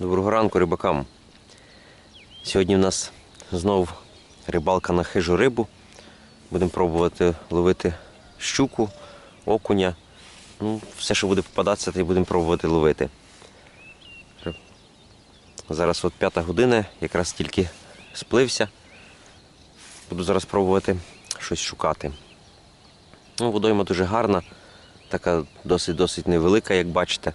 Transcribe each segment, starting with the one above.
Доброго ранку рибакам. Сьогодні в нас знов рибалка на хижу рибу. Будемо пробувати ловити щуку, окуня. Ну, все, що буде попадатися, то й будемо пробувати ловити. Зараз от п'ята година, якраз тільки сплився. Буду зараз пробувати щось шукати. Ну, водойма дуже гарна, така досить-досить невелика, як бачите.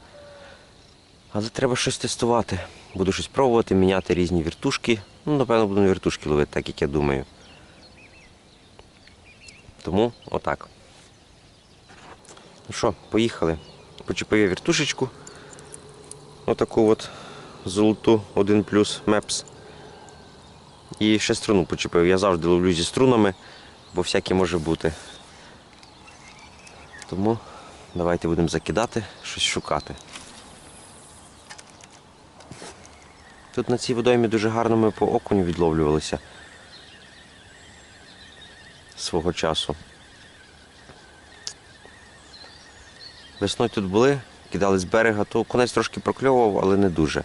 Але треба щось тестувати. Буду щось пробувати, міняти різні віртушки. Ну, напевно, буду на віртушки ловити, так як я думаю. Тому отак. Ну що, поїхали. Почепив я віртушечку. Отаку от золоту 1 плюс Мепс. І ще струну почепив. Я завжди ловлю зі струнами, бо всяке може бути. Тому давайте будемо закидати, щось шукати. Тут на цій водоймі дуже гарно ми по окуню відловлювалися свого часу. Весною тут були, кидали з берега, то конець трошки прокльовував, але не дуже.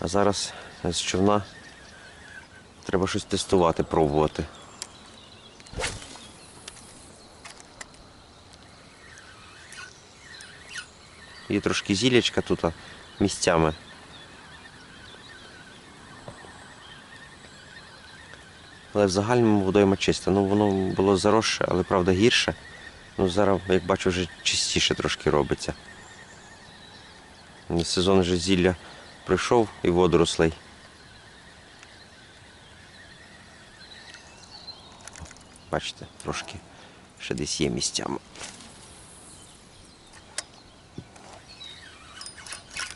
А зараз з човна треба щось тестувати, пробувати. Є трошки зілячка тут місцями. Але в загальному водойма чиста. Ну воно було заросше, але правда гірше. Ну зараз, як бачу, вже чистіше трошки робиться. Сезон вже зілля пройшов і водорослей. Бачите, трошки ще десь є місцями.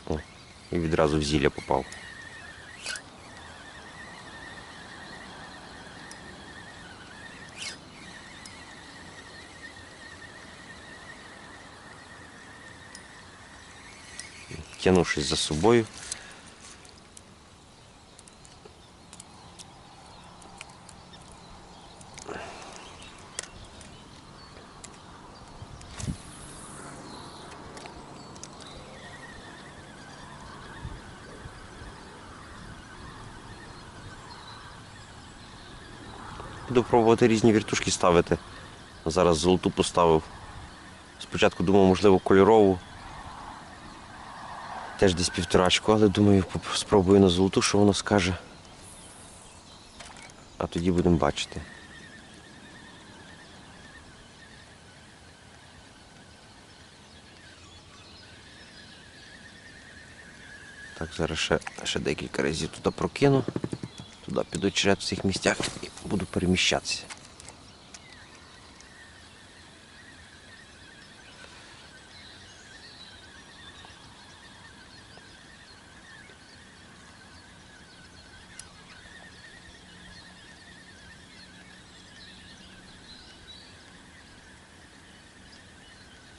О, і відразу в зілля попав. Тянувшись за собою. Буду пробувати різні віртушки ставити. Зараз золоту поставив. Спочатку думав, можливо, кольорову. Теж десь півторачку, але думаю, спробую на золоту, що воно скаже. А тоді будемо бачити. Так, зараз ще, ще декілька разів туди прокину. Туди піду черед в цих місцях і буду переміщатися.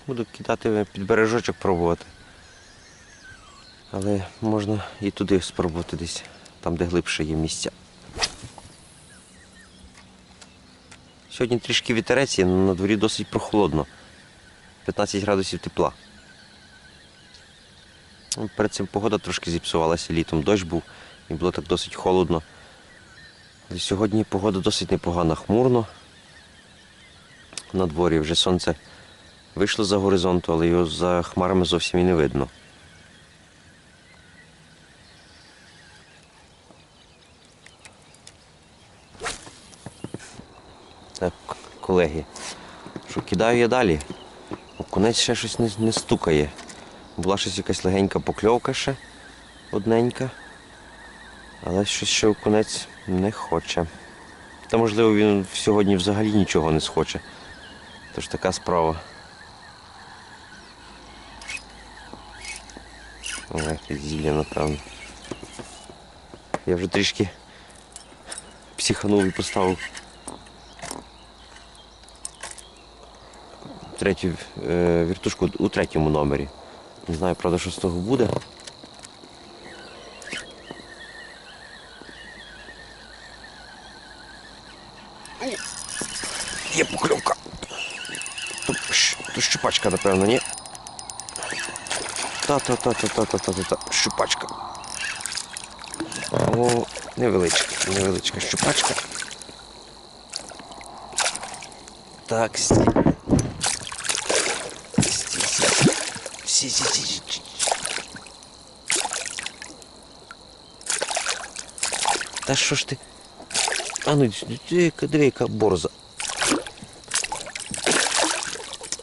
Буду кидати під бережочок пробувати. Але можна і туди спробувати десь, там де глибше є місця. Сьогодні трішки вітерець, але на дворі досить прохолодно. 15 градусів тепла. Ну, Перед цим погода трошки зіпсувалася літом. Дощ був і було так досить холодно. Але сьогодні погода досить непогана, хмурно. На дворі вже сонце вийшло за горизонту, але його за хмарами зовсім і не видно. Так, колеги, що кидаю я далі. Окунець ще щось не, не стукає. Була щось якась легенька покльовка ще одненька. Але щось ще окунець не хоче. Та можливо він сьогодні взагалі нічого не схоче. Тож така справа. Зілля, напевно. Я вже трішки психанув і поставив третю е, віртушку у третьому номері. Не знаю, правда, що з того буде. Є покльовка. Тут, щупачка, напевно, ні? Та-та-та-та-та-та-та-та. Щупачка. О, Невеличка, невеличка щупачка. Так, сі. Сі, сі, сі. Та що ж ти? А ну двійка, двійка борза.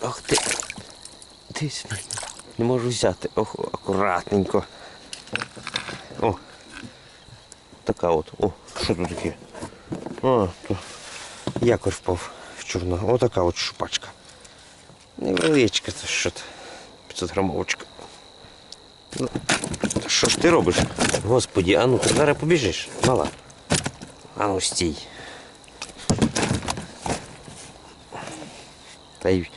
Ах ти. Десь мені. Не можу взяти. Ох, акуратненько. О. Така от. О, що тут таке? А, то якорь впав в чорно. Отака от шупачка. Невеличка, це що це? 500 грамовочка. Ну, що ж ти робиш? Господі, а ну ти зараз побіжиш, мала. А ну стій. Та й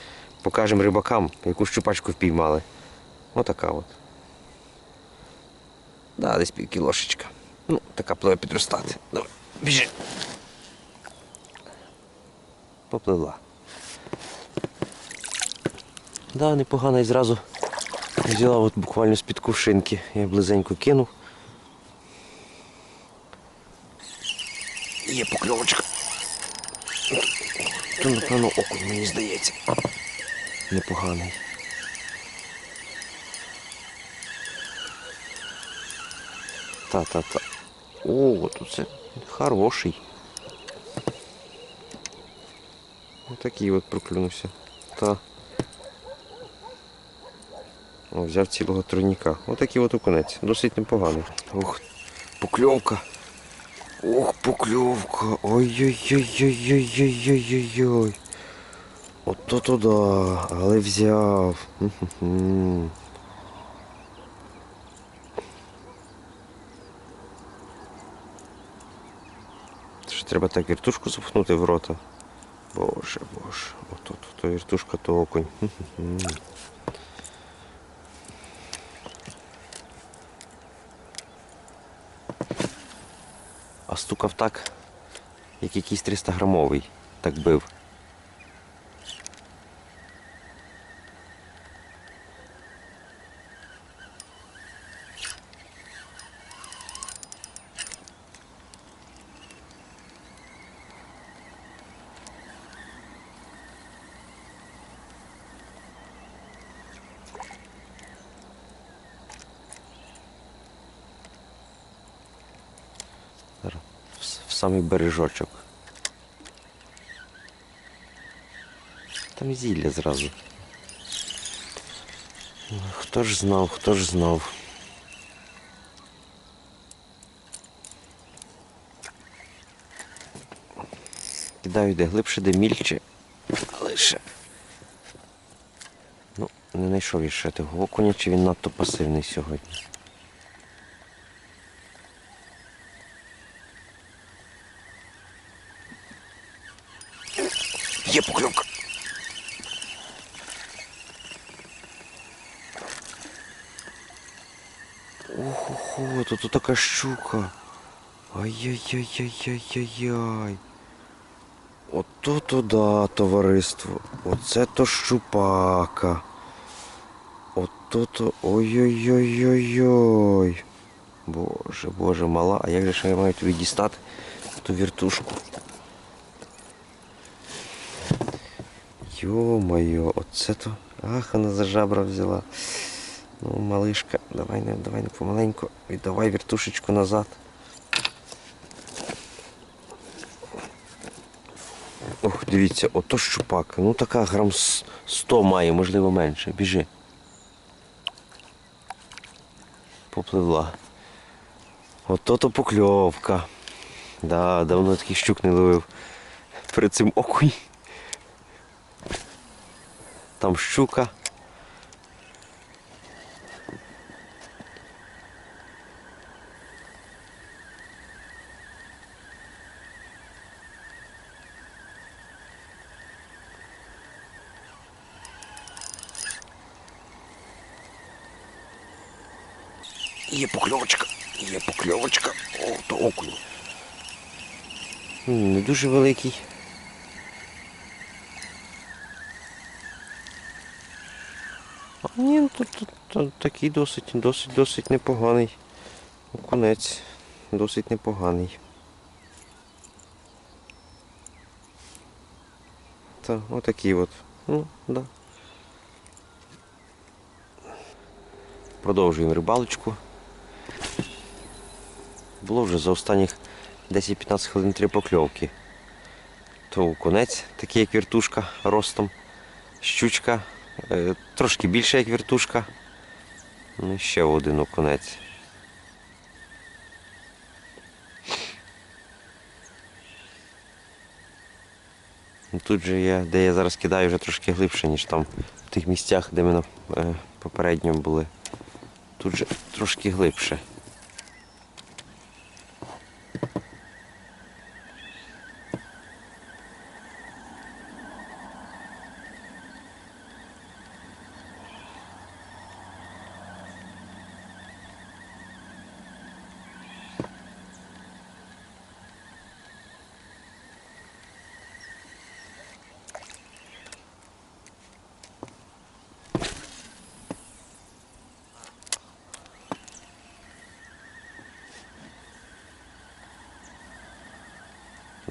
покажемо рибакам, яку щупачку впіймали. Отака от. Да, десь пів кілошечка. Ну, така пливе підростати. Давай, біжи. Попливла. Да, непогано і зразу взяла от буквально з-під кувшинки. Я близенько кинув. Є покльовочка. То, напевно, окунь, мені здається. Непоганий. Та-та-та. О, тут це хороший. Ось такий от проклюнувся. Та. О, Взяв цілого турніка. такий от окунець. Досить непоганий. Ох, покльовка. Ох, покльовка. Ой-ой-ой-ой-ой-ой-ой-ой. Ото туди, але взяв. Треба так віртушку запхнути в рота. Боже, боже. Ото то, віртушка, то окунь. А стукав так, як якийсь 300 грамовий. Так бив. В самий бережочок. Там зілля зразу. Хто ж знав, хто ж знав. Кидаю де глибше, де мільче, але ще. Ну, не знайшов я ще того окуня, чи він надто пасивний сьогодні. Є покльовка. Ого, тут, така щука. Ай-яй-яй-яй-яй-яй. Ото то товариство. Оце то щупака. Ото то. Ой-ой-ой-ой-ой. Боже, боже, мала. А як же ж я маю тобі дістати ту віртушку? Йо-моє, оце то. Ах, вона за жабра взяла. Ну, малишка, давай не, давай помаленьку. Віддавай віртушечку назад. Ох, дивіться, ото щупак. Ну така грам 100 має, можливо менше. Біжи. Попливла. Ото то покльовка. Да, давно таких щук не ловив. Перед цим окунь. Там щука. Є покльовочка, є покльовочка. О, то окунь. Не дуже великий. А ні, ну, тут, тут, тут такий досить, досить, досить непоганий окунець. досить непоганий. Та, отакий от. Ну, да. Продовжуємо рибалочку. Було вже за останніх 10-15 хвилин три покльовки. То конець, такий як віртушка ростом, щучка, е, трошки більше як віртушка. Ну і ще один окунець. Ну, Тут же я, де я зараз кидаю, вже трошки глибше, ніж там в тих місцях, де ми на е, попередньому були. Тут же трошки глибше.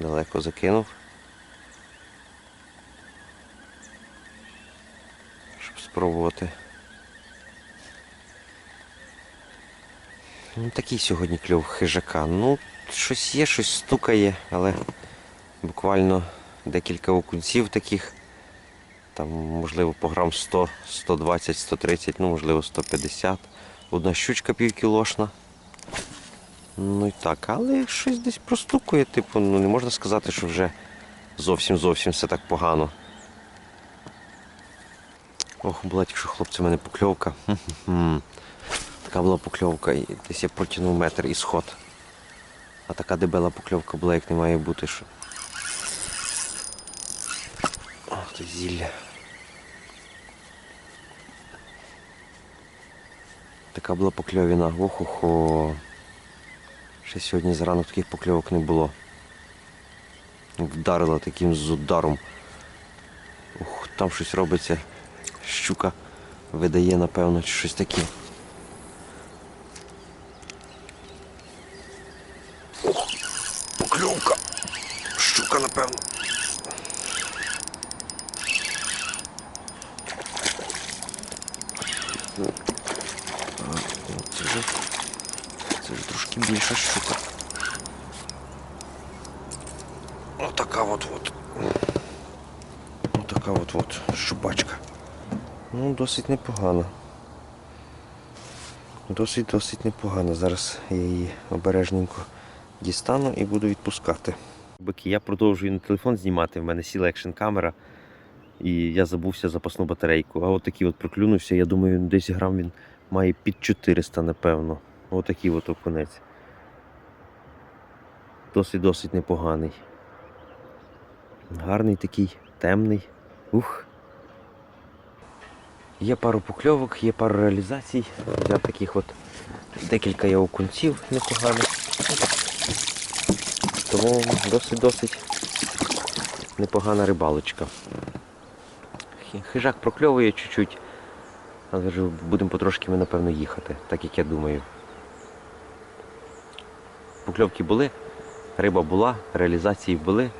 Далеко закинув. Щоб спробувати. Ну, такий сьогодні кльов хижака. Ну, щось є, щось стукає, але буквально декілька окунців таких. Там, можливо, по грам 100, 120, 130, ну, можливо, 150. Одна щучка півкілошна. Ну і так, але щось десь простукує, типу, ну не можна сказати, що вже зовсім зовсім все так погано. Ох, була тільки хлопці, у мене покльовка. Така була покльовка, і десь я протягнув метр і сход. А така дебела покльовка була, як не має бути. Що... Ох, то зілля. Така була покльовіна. Ох-охо. Ще сьогодні зранку таких покльовок не було. Вдарила таким з ударом. Ух, там щось робиться. Щука видає, напевно, чи щось таке. Ох, покльовка. Щука, напевно. А, Це вже це вже трошки більша щука. Отака от от. Отака от от щупачка. Ну, досить непогана. Досить досить непогано. Зараз я її обережненько дістану і буду відпускати. Бики, я продовжую на телефон знімати, в мене сіла екшн камера. І я забувся запасну батарейку. А от такий от проклюнувся, я думаю, десь грам він має під 400, напевно. Отакий от окунець. Досить-досить непоганий. Гарний такий, темний. Ух. Є пару покльовок, є пару реалізацій. Взяв таких от декілька я окунців непоганих. Тому досить-досить непогана рибалочка. Хижак прокльовує чуть-чуть, але вже будемо потрошки ми, напевно, їхати, так як я думаю. Покльовки були, риба була, реалізації були.